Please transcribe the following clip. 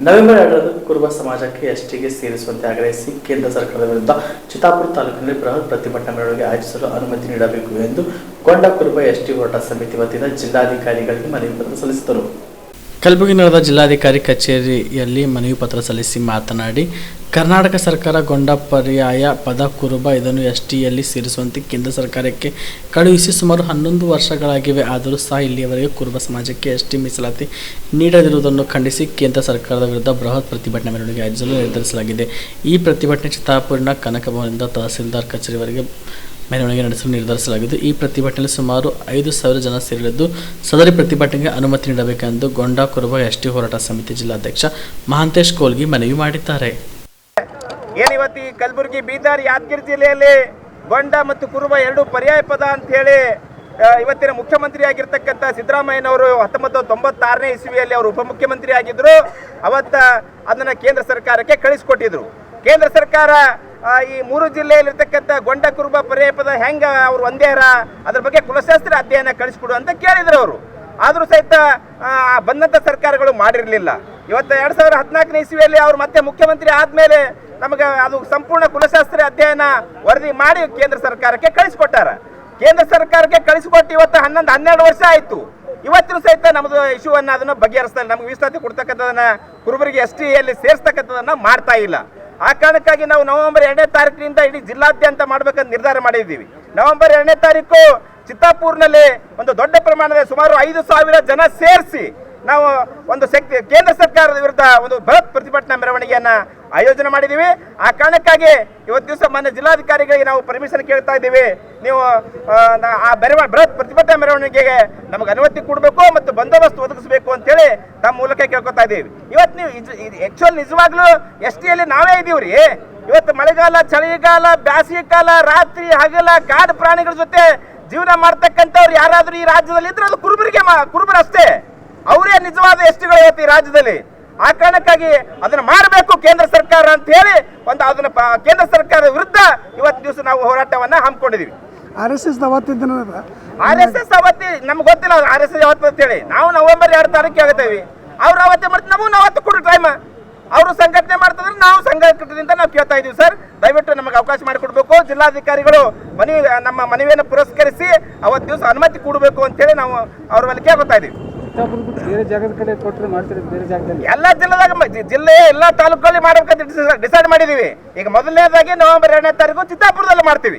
November ಎರಡರಂದು ಕುರುಬ ಸಮಾಜಕ್ಕೆ ಎಸ್ಟಿಗೆ ಸೇರಿಸುವಂತೆ ಆಗ್ರಹಿಸಿ ಕೇಂದ್ರ ಸರ್ಕಾರದ ವಿರುದ್ಧ ಚಿತ್ತಾಪುರ ತಾಲೂಕಿನಲ್ಲಿ ಬೃಹತ್ ಪ್ರತಿಭಟನಾ ಮೆರವಣಿಗೆ ಆಯೋಜಿಸಲು ಅನುಮತಿ ನೀಡಬೇಕು ಎಂದು ಗೊಂಡ ಕುರುಬ ಎಸ್ಟಿ ಹೋರಾಟ ಸಮಿತಿ ವತಿಯಿಂದ ಜಿಲ್ಲಾಧಿಕಾರಿಗಳಿಗೆ ಮನವಿ ಪತ್ರ ಸಲ್ಲಿಸಿದರು. ಕಲಬುರಗಿ ನಗರದ ಜಿಲ್ಲಾಧಿಕಾರಿ ಕಚೇರಿಯಲ್ಲಿ ಮನವಿ ಪತ್ರ ಸಲ್ಲಿಸಿ ಮಾತನಾಡಿ ಕರ್ನಾಟಕ ಸರ್ಕಾರ ಗೊಂಡ ಪರ್ಯಾಯ ಪದ ಕುರುಬ ಇದನ್ನು ಎಸ್ ಟಿಯಲ್ಲಿ ಸೇರಿಸುವಂತೆ ಕೇಂದ್ರ ಸರ್ಕಾರಕ್ಕೆ ಕಳುಹಿಸಿ ಸುಮಾರು ಹನ್ನೊಂದು ವರ್ಷಗಳಾಗಿವೆ. ಆದರೂ ಸಹ ಇಲ್ಲಿಯವರೆಗೆ ಕುರುಬ ಸಮಾಜಕ್ಕೆ ಎಸ್ ಟಿ ಮೀಸಲಾತಿ ನೀಡದಿರುವುದನ್ನು ಖಂಡಿಸಿ ಕೇಂದ್ರ ಸರ್ಕಾರದ ವಿರುದ್ಧ ಬೃಹತ್ ಪ್ರತಿಭಟನೆ ಮೆರವಣಿಗೆ ಆಯೋಜಿಸಲು ನಿರ್ಧರಿಸಲಾಗಿದೆ. ಈ ಪ್ರತಿಭಟನೆ ಚಿತ್ತಾಪುರಿನ ಕನಕಭವನದಿಂದ ತಹಸೀಲ್ದಾರ್ ಕಚೇರಿವರೆಗೆ ಮೆರವಣಿಗೆ ನಡೆಸಲು ನಿರ್ಧರಿಸಲಾಗಿದ್ದು, ಈ ಪ್ರತಿಭಟನೆಯಲ್ಲಿ ಸುಮಾರು ಐದು ಸಾವಿರ ಜನ ಸೇರಿದ್ದು ಸದರಿ ಪ್ರತಿಭಟನೆಗೆ ಅನುಮತಿ ನೀಡಬೇಕೆಂದು ಗೊಂಡ ಕುರುಬ ಎಸ್ ಟಿ ಹೋರಾಟ ಸಮಿತಿ ಜಿಲ್ಲಾಧ್ಯಕ್ಷ ಮಹಾಂತೇಶ್ ಕೋಲ್ಗಿ ಮನವಿ ಮಾಡಿದ್ದಾರೆ. ಏನಿವತ್ತು ಈ ಕಲಬುರಗಿ ಬೀದರ್ ಯಾದಗಿರಿ ಜಿಲ್ಲೆಯಲ್ಲಿ ಗೊಂಡ ಮತ್ತು ಕುರುಬ ಎರಡು ಪರ್ಯಾಯ ಪದ ಅಂತ ಹೇಳಿ ಇವತ್ತಿನ ಮುಖ್ಯಮಂತ್ರಿ ಆಗಿರ್ತಕ್ಕಂಥ ಸಿದ್ದರಾಮಯ್ಯನವರು ಹತ್ತೊಂಬತ್ತು ತೊಂಬತ್ತಾರನೇ ಇಸ್ವಿಯಲ್ಲಿ ಅವರು ಉಪಮುಖ್ಯಮಂತ್ರಿ ಆಗಿದ್ರು. ಅವತ್ತ ಅದನ್ನ ಕೇಂದ್ರ ಸರ್ಕಾರಕ್ಕೆ ಕಳಿಸ್ಕೊಟ್ಟಿದ್ರು. ಕೇಂದ್ರ ಸರ್ಕಾರ ಈ ಮೂರು ಜಿಲ್ಲೆಯಲ್ಲಿರ್ತಕ್ಕಂಥ ಗೊಂಡ ಕುರುಬ ಪರ್ಯಾಯ ಪದ ಹೆಂಗ ಅವ್ರು ಒಂದೇ ಅದ್ರ ಬಗ್ಗೆ ಕುಲಶಾಸ್ತ್ರ ಅಧ್ಯಯನ ಕಳಿಸ್ಕೊಡು ಅಂತ ಕೇಳಿದ್ರು ಅವರು. ಆದರೂ ಸಹಿತ ಬಂದಂಥ ಸರ್ಕಾರಗಳು ಮಾಡಿರಲಿಲ್ಲ. ಇವತ್ತು ಎರಡು ಸಾವಿರದ ಹದಿನಾಲ್ಕನೇ ಇಸ್ವಿಯಲ್ಲಿ ಅವ್ರು ಮತ್ತೆ ಮುಖ್ಯಮಂತ್ರಿ ಆದ್ಮೇಲೆ ನಮಗೆ ಅದು ಸಂಪೂರ್ಣ ಕುಲಶಾಸ್ತ್ರ ಅಧ್ಯಯನ ವರದಿ ಮಾಡಿ ಕೇಂದ್ರ ಸರ್ಕಾರಕ್ಕೆ ಕಳಿಸ್ಕೊಟ್ಟಾರ. ಕೇಂದ್ರ ಸರ್ಕಾರಕ್ಕೆ ಕಳಿಸಿಕೊಟ್ಟು ಇವತ್ತು ಹನ್ನೊಂದು, ಹನ್ನೆರಡು ವರ್ಷ ಆಯ್ತು. ಇವತ್ತಿನ ಸಹಿತ ನಮ್ದು ಇಶ್ಯೂ ಅನ್ನ ಅದನ್ನ ಬಗೆಹರಿಸ್ತಾರೆ. ನಮ್ಗೆ ಮೀಸಲಾತಿ ಕೊಡ್ತಕ್ಕಂಥದನ್ನ ಕುರುಬರಿಗೆ ಎಸ್ ಟಿಯಲ್ಲಿ ಸೇರಿಸ್ತಕ್ಕಂಥದನ್ನ ಮಾಡ್ತಾ ಇಲ್ಲ. ಆ ಕಾರಣಕ್ಕಾಗಿ ನಾವು ನವೆಂಬರ್ ಎರಡನೇ ತಾರೀಕಿನಿಂದ ಇಡೀ ಜಿಲ್ಲಾದ್ಯಂತ ಮಾಡ್ಬೇಕಂತ ನಿರ್ಧಾರ ಮಾಡಿದ್ದೀವಿ. ನವೆಂಬರ್ ಎರಡನೇ ತಾರೀಕು ಚಿತ್ತಾಪುರ್ನಲ್ಲಿ ಒಂದು ದೊಡ್ಡ ಪ್ರಮಾಣದ ಸುಮಾರು ಐದು ಸಾವಿರ ಜನ ಸೇರಿಸಿ ನಾವು ಒಂದು ಶಕ್ತಿ, ಕೇಂದ್ರ ಸರ್ಕಾರದ ವಿರುದ್ಧ ಒಂದು ಬೃಹತ್ ಪ್ರತಿಭಟನಾ ಮೆರವಣಿಗೆಯನ್ನ ಆಯೋಜನೆ ಮಾಡಿದ್ದೀವಿ. ಆ ಕಾರಣಕ್ಕಾಗಿ ಇವತ್ತು ದಿವಸ ಮಾನ್ಯ ಜಿಲ್ಲಾಧಿಕಾರಿಗಳಿಗೆ ನಾವು ಪರ್ಮಿಷನ್ ಕೇಳ್ತಾ ಇದ್ದೀವಿ. ನೀವು ಆ, ಮೆರವ ಬೃಹತ್ ಪ್ರತಿಭಟನಾ ಮೆರವಣಿಗೆಗೆ ನಮಗೆ ಅನುಮತಿ ಕೊಡಬೇಕು ಮತ್ತು ಬಂದೋಬಸ್ತ್ ಒದಗಿಸಬೇಕು ಅಂತೇಳಿ ತಮ್ಮ ಮೂಲಕ ಕೇಳ್ಕೊತಾ ಇದ್ದೀವಿ. ಇವತ್ತು ನೀವು ಆಕ್ಚುಲ್ ನಿಜವಾಗ್ಲೂ ಎಸ್ ಟಿಯಲ್ಲಿ ನಾವೇ ಇದೀವ್ರಿ ಇವತ್ತು ಮಳೆಗಾಲ ಚಳಿಗಾಲ ಬ್ಯಾಸಿಗೆ ಕಾಲ ರಾತ್ರಿ ಹಗಲ ಕಾಡು ಪ್ರಾಣಿಗಳ ಜೊತೆ ಜೀವನ ಮಾಡ್ತಕ್ಕಂಥವ್ರು ಯಾರಾದರೂ ಈ ರಾಜ್ಯದಲ್ಲಿ ಇದ್ರೆ ಅದು ಕುರುಬರಿಗೆ ಕುರುಬರಷ್ಟೇ. ಅವರೇ ನಿಜವಾದ ಎಸ್ಟಿಗಳು ಇವತ್ತು ಈ ರಾಜ್ಯದಲ್ಲಿ. ಆ ಕಾರಣಕ್ಕಾಗಿ ಅದನ್ನ ಮಾಡಬೇಕು ಕೇಂದ್ರ ಸರ್ಕಾರ ಅಂತ ಹೇಳಿ ಒಂದು ಅದನ್ನ ಕೇಂದ್ರ ಸರ್ಕಾರದ ವಿರುದ್ಧ ಇವತ್ತು ದಿವಸ ನಾವು ಹೋರಾಟವನ್ನ ಹಮ್ಮಿಕೊಂಡಿದ್ದೀವಿ R S S R S S ಅವತ್ತಿ ನಮ್ಗೆ ಗೊತ್ತಿಲ್ಲ ಆರ್ ಎಸ್ ಎಸ್ ಯಾವತ್ತು ಅಂತ ಹೇಳಿ. ನಾವು ನವೆಂಬರ್ ಎರಡು ತಾರೀಕಿಗೆ ಆಗುತ್ತೇವೆ. ಅವ್ರು ಅವತ್ತೇ ಮಾಡ್ತಾರೆ ನಮಗೂ ಅವತ್ತು ಕೊಡು ಟೈಮ್ ಅವರು ಸಂಘಟನೆ ಮಾಡ್ತಾರೆ ನಾವು ಸಂಘಟನೆಯಿಂದ ನಾವು ಕೇಳ್ತಾ ಇದೀವಿ ಸರ್. ದಯವಿಟ್ಟು ನಮಗೆ ಅವಕಾಶ ಮಾಡಿಕೊಡ್ಬೇಕು. ಜಿಲ್ಲಾಧಿಕಾರಿಗಳು ಮನವಿ ನಮ್ಮ ಮನವಿಯನ್ನು ಪುರಸ್ಕರಿಸಿ ಅವತ್ತು ದಿವಸ ಅನುಮತಿ ಕೊಡಬೇಕು ಅಂತೇಳಿ ನಾವು ಅವ್ರ ಮೇಲೆ ಕೇಳ್ಕೊತಾ ಜಾಗದಲ್ಲಿ? ಎಲ್ಲ ಜಿಲ್ಲೆದಾಗ ಜಿಲ್ಲೆ ಎಲ್ಲ ತಾಲೂಕಲ್ಲಿ ಮಾಡಬೇಕಂತ ಡಿಸೈಡ್ ಮಾಡಿದೀವಿ. ಈಗ ಮೊದಲನೇದಾಗಿ ನವೆಂಬರ್ ಎರಡನೇ ತಾರೀಕು ಚಿತ್ತಾಪುರದಲ್ಲಿ ಮಾಡ್ತೀವಿ.